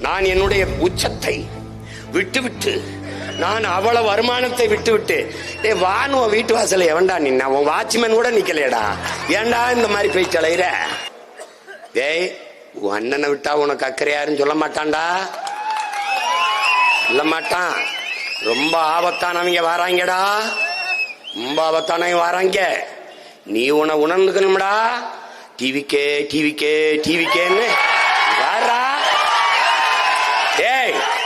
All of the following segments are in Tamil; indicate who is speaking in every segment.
Speaker 1: நான் என்னுடைய உச்சத்தை விட்டுவிட்டு நான் அவ்வளவு வருமானத்தை விட்டுவிட்டு டே உன் வீட்டு வாசல எவன்டா நின்னா? உன் வாட்ச்மேன் கூட நிக்கலையடா. ஏன்டா இந்த மாதிரி போய் தலையிற டேய் உன் அண்ணனை விட்டா உனக்கு அக்கறை யாருன்னு சொல்ல மாட்டான்டா. சொல்ல மாட்டான். ரொம்ப ஆபத்தானவங்க வராங்கடா. ரொம்ப ஆபத்தானவங்க வராங்க. நீ உன உணர்ந்துக்கணும்டா. டிவிக்கே டிவிக்கே டிவிக்கேன்னு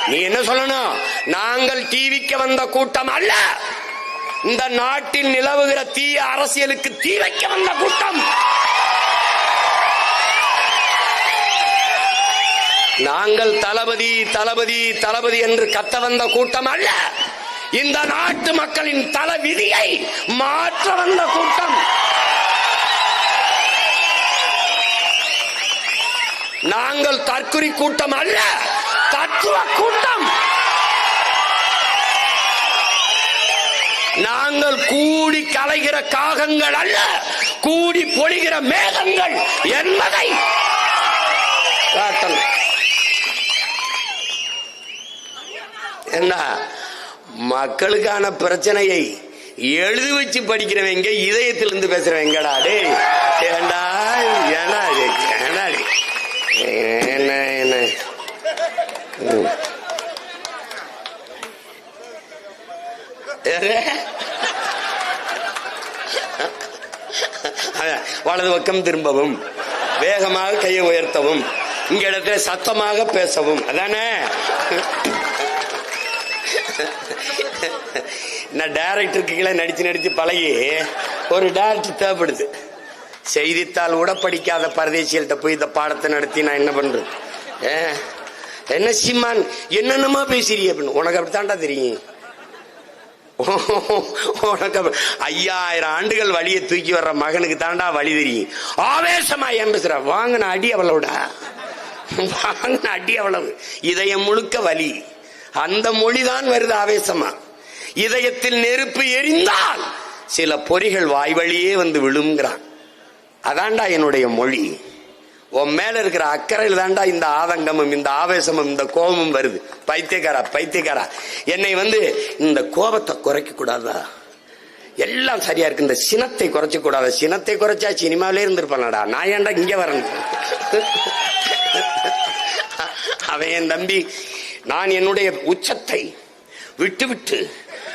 Speaker 1: நீ என்ன சொல்லணும்? நாங்கள் டிவிக்கு வந்த கூட்டம் அல்ல. இந்த நாட்டில் நிலவுகிற தீய அரசியலுக்கு தீ வைக்க வந்த கூட்டம். நாங்கள் தளபதி தளபதி தளபதி என்று கத்த வந்த கூட்டம் அல்ல. இந்த நாட்டு மக்களின் தல விதியை மாற்ற வந்த கூட்டம். நாங்கள் தற்குறி கூட்டம் அல்ல. தத்துவ கூட்டம். நாங்கள் கூடி கலைகிற காகங்கள் அல்ல கூடி பொழிகிற மேகங்கள் என்பதை காட்டணும் என்ன மக்களுக்கான பிரச்சனையை எழுதி வச்சு படிக்கிறவங்க இதயத்திலிருந்து பேசுறவங்கடா டே ஏண்டா ஏண்டா இது? என்ன என்ன? வலது பக்கம் திரும்பவும் வேகமாக கையை உயர்த்தவும் இங்க இடத்துல சத்தமாக பேசவும். அதானே? நான் டைரக்டருக்கு கீழே நடிச்சு நடிச்சு பழகி ஒரு டேரக்டர் தேவைப்படுது. செய்தித்தாள் கூட படிக்காத பரதேசிகள்கிட்ட போய் இந்த பாடத்தை நடத்தி நான் என்ன பண்றது? ஏ, என்ன சிம்மான்? என்னென்னமா பேசுறீ அப்படின்னு. உனக்கு அப்படித்தான்டா தெரியும். உனக்கு ஐயாயிரம் ஆண்டுகள் வழியை தூக்கி வர்ற மகனுக்கு தாண்டா வழி தெரியும். ஆவேசமா ஏன் பேசுற? வாங்கின அடி அவ்வளவுடா. வாங்கின அடி அவ்வளவு. இதயம் முழுக்க வலி. அந்த மொழிதான் வருது ஆவேசமா. இதயத்தில் நெருப்பு எரிந்தால் சில பொறிகள் வாய் வழியே வந்து விழுங்கிறான். அதான்டா என்னுடைய மொழி. உன் மேல இருக்கிற அக்கறையில் தான்டா இந்த ஆதங்கமும் இந்த ஆவேசமும் இந்த கோபமும் வருது. பைத்தியக்காரா பைத்தியக்காரா. என்னை வந்து இந்த கோபத்தை குறைக்க கூடாதா எல்லாம் சரியா இருக்கு. இந்த சினத்தை குறைச்ச கூடாது சினத்தை குறைச்சா சினிமாவிலே இருந்திருப்பானடா. நான் ஏன்டா இங்க வரேன்? அவன் என் தம்பி நான் என்னுடைய உச்சத்தை விட்டு விட்டு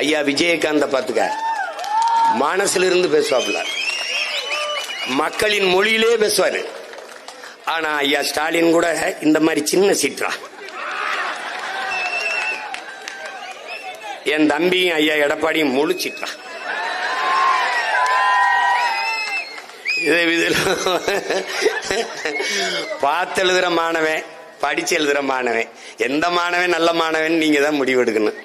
Speaker 1: ஐயா விஜயகாந்த பாத்துக்க மனசுல இருந்து பேசுவாப்புல. மக்களின் மொழியிலே பேசுவாரு. ஆனா ஐயா ஸ்டாலின் கூட இந்த மாதிரி சின்ன சீற்றா. என் தம்பியும் ஐயா எடப்பாடியும் முழு சீற்றா. இதை பார்த்து எழுதுற மாணவன் படிச்சு எழுதுற மாணவன். எந்த மாணவன் நல்ல மாணவன் நீங்க தான் முடிவெடுக்கணும்.